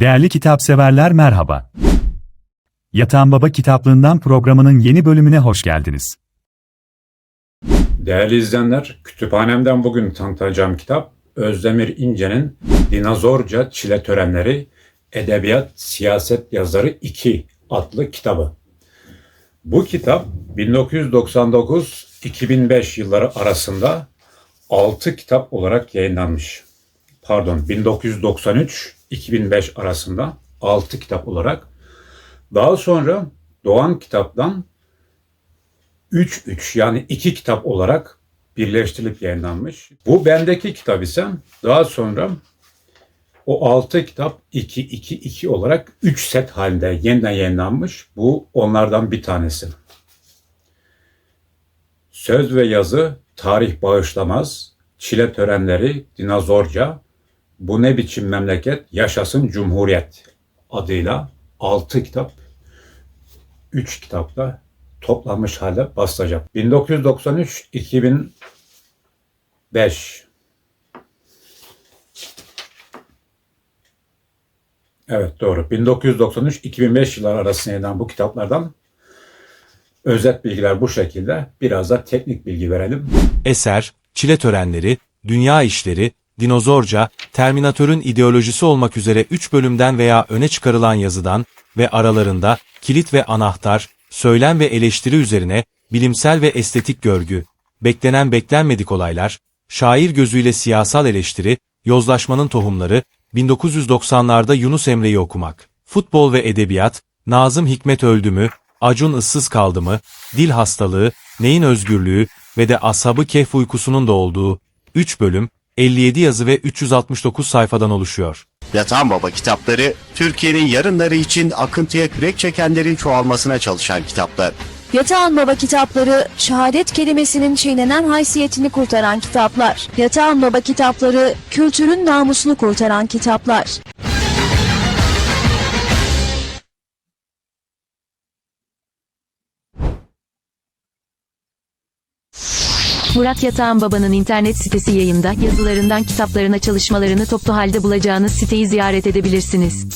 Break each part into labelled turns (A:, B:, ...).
A: Değerli kitapseverler merhaba. Yatan Baba Kitaplığından programının yeni bölümüne hoş geldiniz.
B: Değerli izleyenler, kütüphanemden bugün tanıtacağım kitap Özdemir İnce'nin Dinozorca Çile Törenleri Edebiyat Siyaset Yazarı 2 adlı kitabı. Bu kitap 1999-2005 yılları arasında 6 kitap olarak yayınlanmış. Pardon 1993-2005 arasında 6 kitap olarak. Daha sonra Doğan Kitap'tan 3-3 yani iki kitap olarak birleştirilip yayınlanmış. Bu bendeki kitap ise daha sonra o 6 kitap 2-2-2 olarak 3 set halinde yeniden yayınlanmış. Bu onlardan bir tanesi. Söz ve yazı tarih bağışlamaz, çile törenleri dinozorca, bu ne biçim memleket yaşasın cumhuriyet adıyla 6 kitap 3 kitapla toplanmış halde basılacak. 1993-2005 Evet doğru. 1993-2005 yıllar arasında yayınlanan bu kitaplardan özet bilgiler bu şekilde. Biraz da teknik bilgi verelim.
C: Eser, Çile Törenleri, Dünya İşleri, Dinozorca, Terminatör'ün ideolojisi olmak üzere 3 bölümden veya öne çıkarılan yazıdan ve aralarında kilit ve anahtar, söylem ve eleştiri üzerine bilimsel ve estetik görgü, beklenen beklenmedik olaylar, şair gözüyle siyasal eleştiri, yozlaşmanın tohumları, 1990'larda Yunus Emre'yi okumak, futbol ve edebiyat, Nazım Hikmet öldü mü, Acun ıssız kaldı mı, dil hastalığı, neyin özgürlüğü ve de ashabı kehf uykusunun da olduğu 3 bölüm, 57 yazı ve 369 sayfadan oluşuyor.
D: Yatan Baba kitapları, Türkiye'nin yarınları için akıntıya kürek çekenlerin çoğalmasına çalışan kitaplar.
E: Yatağan Baba kitapları, şehadet kelimesinin çiğnenen haysiyetini kurtaran kitaplar. Yatağan Baba kitapları, kültürün namusunu kurtaran kitaplar.
F: Murat Yatağan Baba'nın internet sitesi yayında yazılarından kitaplarına çalışmalarını toplu halde bulacağınız siteyi ziyaret edebilirsiniz.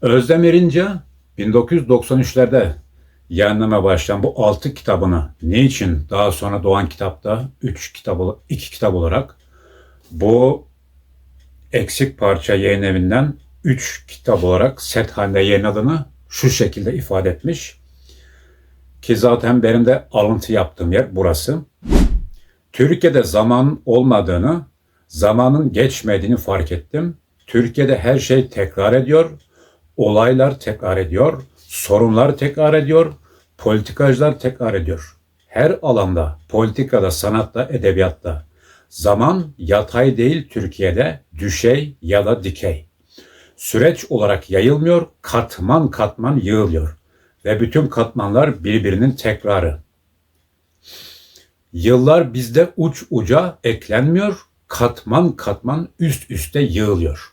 B: Özdemir İnce 1993'lerde yayınlama başlayan bu 6 kitabını niçin daha sonra Doğan Kitap'ta 3 kitap, 2 kitap olarak bu eksik parça yayın evinden 3 kitap olarak set halinde yayınladığını şu şekilde ifade etmiş. Ki zaten benim de alıntı yaptığım yer burası. Türkiye'de zaman olmadığını, zamanın geçmediğini fark ettim. Türkiye'de her şey tekrar ediyor, olaylar tekrar ediyor, sorunlar tekrar ediyor, politikacılar tekrar ediyor. Her alanda, politikada, sanatta, edebiyatta zaman yatay değil Türkiye'de, düşey ya da dikey. Süreç olarak yayılmıyor, katman katman yığılıyor ve bütün katmanlar birbirinin tekrarı. Yıllar bizde uç uca eklenmiyor, katman katman üst üste yığılıyor.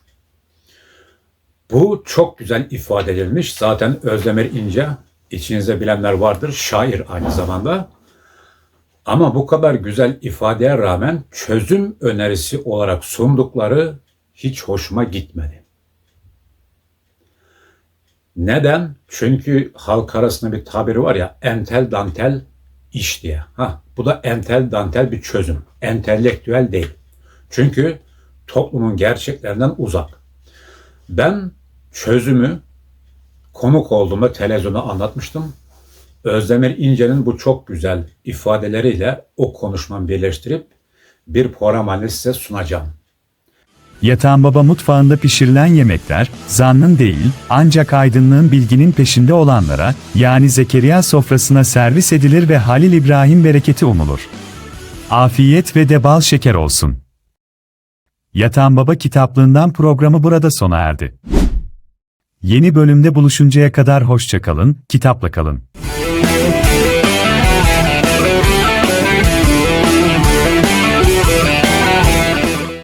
B: Bu çok güzel ifade edilmiş. Zaten Özdemir İnce, içinizde bilenler vardır, şair aynı zamanda. Ama bu kadar güzel ifadeye rağmen çözüm önerisi olarak sundukları hiç hoşuma gitmedi. Neden? Çünkü halk arasında bir tabiri var ya entel dantel iş diye. Ha, bu da entel dantel bir çözüm. Entelektüel değil. Çünkü toplumun gerçeklerinden uzak. Ben çözümü konuk olduğumda televizyona anlatmıştım. Özdemir İnce'nin bu çok güzel ifadeleriyle o konuşmamı birleştirip bir program halinde size sunacağım.
A: Yatan Baba mutfağında pişirilen yemekler, zannın değil, ancak aydınlığın bilginin peşinde olanlara, yani Zekeriya sofrasına servis edilir ve Halil İbrahim bereketi umulur. Afiyet ve de bal şeker olsun. Yatan Baba kitaplığından programı burada sona erdi. Yeni bölümde buluşuncaya kadar hoşça kalın, kitapla kalın.